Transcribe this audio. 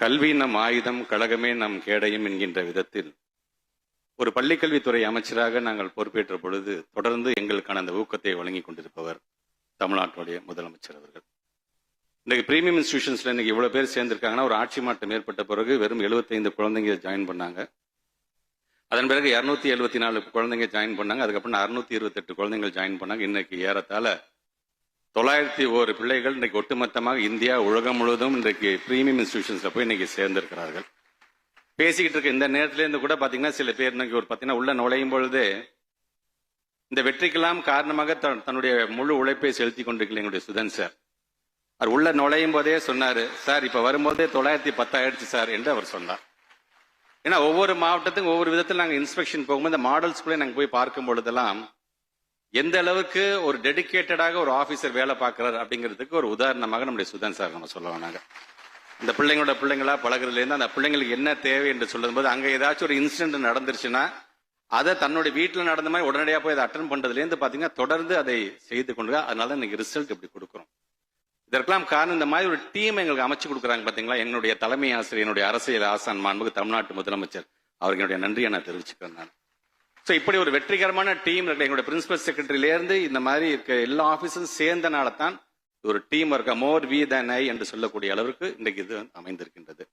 கல்வி நம் ஆயுதம் கழகமே நம் கேடயம் என்கின்ற விதத்தில் ஒரு பள்ளிக்கல்வித்துறை அமைச்சராக நாங்கள் பொறுப்பேற்ற பொழுது தொடர்ந்து எங்களுக்கான அந்த ஊக்கத்தை வழங்கி கொண்டிருப்பவர் தமிழ்நாட்டுடைய முதலமைச்சர் அவர்கள். இன்னைக்கு பிரீமியம் இன்ஸ்டியூஷன்ஸ்ல இன்னைக்கு இவ்வளவு பேர் சேர்ந்திருக்காங்கன்னா ஒரு ஆட்சி மாற்றம் ஏற்பட்ட பிறகு வெறும் 75 குழந்தைங்க ஜாயின் பண்ணாங்க. அதன் பிறகு 274 எழுபத்தி நாலு குழந்தைங்க ஜாயின் பண்ணாங்க. அதுக்கப்புறம் அறுநூத்தி இருபத்தெட்டு குழந்தைங்க ஜாயின் பண்ணாங்க. இன்னைக்கு ஏறத்தாழ தொள்ளாயிரத்தி ஒரு பிள்ளைகள் இன்றைக்கு ஒட்டுமொத்தமாக இந்தியா உலகம் முழுவதும் இன்றைக்கு பிரீமியம் இன்ஸ்டியூஷன்ஸில் போய் இன்னைக்கு சேர்ந்திருக்கிறார்கள். பேசிக்கிட்டு இருக்க இந்த நேரத்துல இருந்து கூட பாத்தீங்கன்னா சில பேர் இன்னைக்கு ஒரு பாத்தீங்கன்னா உள்ள நுழையும் பொழுது இந்த வெற்றிக்கெல்லாம் காரணமாக தன்- தன்னுடைய முழு உழைப்பை செலுத்தி கொண்டிருக்கல எங்களுடைய சுதன் சார். அவர் உள்ள நுழையும் போதே சொன்னாரு சார் இப்ப வரும்போதே தொள்ளாயிரத்தி பத்தாயிடுச்சு சார் என்று அவர் சொன்னார். ஏன்னா ஒவ்வொரு மாவட்டத்துக்கும் ஒவ்வொரு விதத்தில் நாங்க இன்ஸ்பெக்ஷன் போகும்போது இந்த மாடல்ஸ்குள்ளே நாங்கள் போய் பார்க்கும் பொழுதெல்லாம் எந்த அளவுக்கு ஒரு டெடிகேட்டடாக ஒரு ஆபீசர் வேலை பார்க்கிறார் அப்படிங்கிறதுக்கு ஒரு உதாரணமாக நம்முடைய சுதன் சார் நம்ம சொல்ல வேணாங்க இந்த பிள்ளைங்களோட பிள்ளைங்களா பழகுறதுல இருந்து அந்த பிள்ளைங்களுக்கு என்ன தேவை என்று சொல்லும்போது அங்க ஏதாச்சும் ஒரு இன்சிடென்ட் நடந்துருச்சுன்னா அதை தன்னுடைய வீட்டில் நடந்த மாதிரி உடனடியாக போய் அதை அட்டன் பண்றதுல இருந்து பாத்தீங்கன்னா தொடர்ந்து அதை செய்து கொண்டு அதனால தான் இன்னைக்கு ரிசல்ட் இப்படி கொடுக்குறோம். இதற்கெல்லாம் காரணம் இந்த மாதிரி ஒரு டீம் எங்களுக்கு அமைச்சு கொடுக்குறாங்க பாத்தீங்களா? என்னுடைய தலைமை ஆசிரியர் என்னுடைய அரசியல் ஆசான் மாண்புக்கு தமிழ்நாட்டு முதலமைச்சர் அவருக்கு என்னுடைய நன்றியை நான் தெரிவிச்சுக்கிறேன் நான். ஸோ இப்படி ஒரு வெற்றிகரமான டீம் இருக்கு. எங்களுடைய பிரின்சிபல் செக்ரட்டரியிலேருந்து இந்த மாதிரி இருக்க எல்லா ஆபீஸும் சேர்ந்தனால தான் ஒரு டீம் இருக்க மோர் வி தன் ஐ என்று சொல்லக்கூடிய அளவுக்கு இன்றைக்கு இது அமைந்திருக்கின்றது.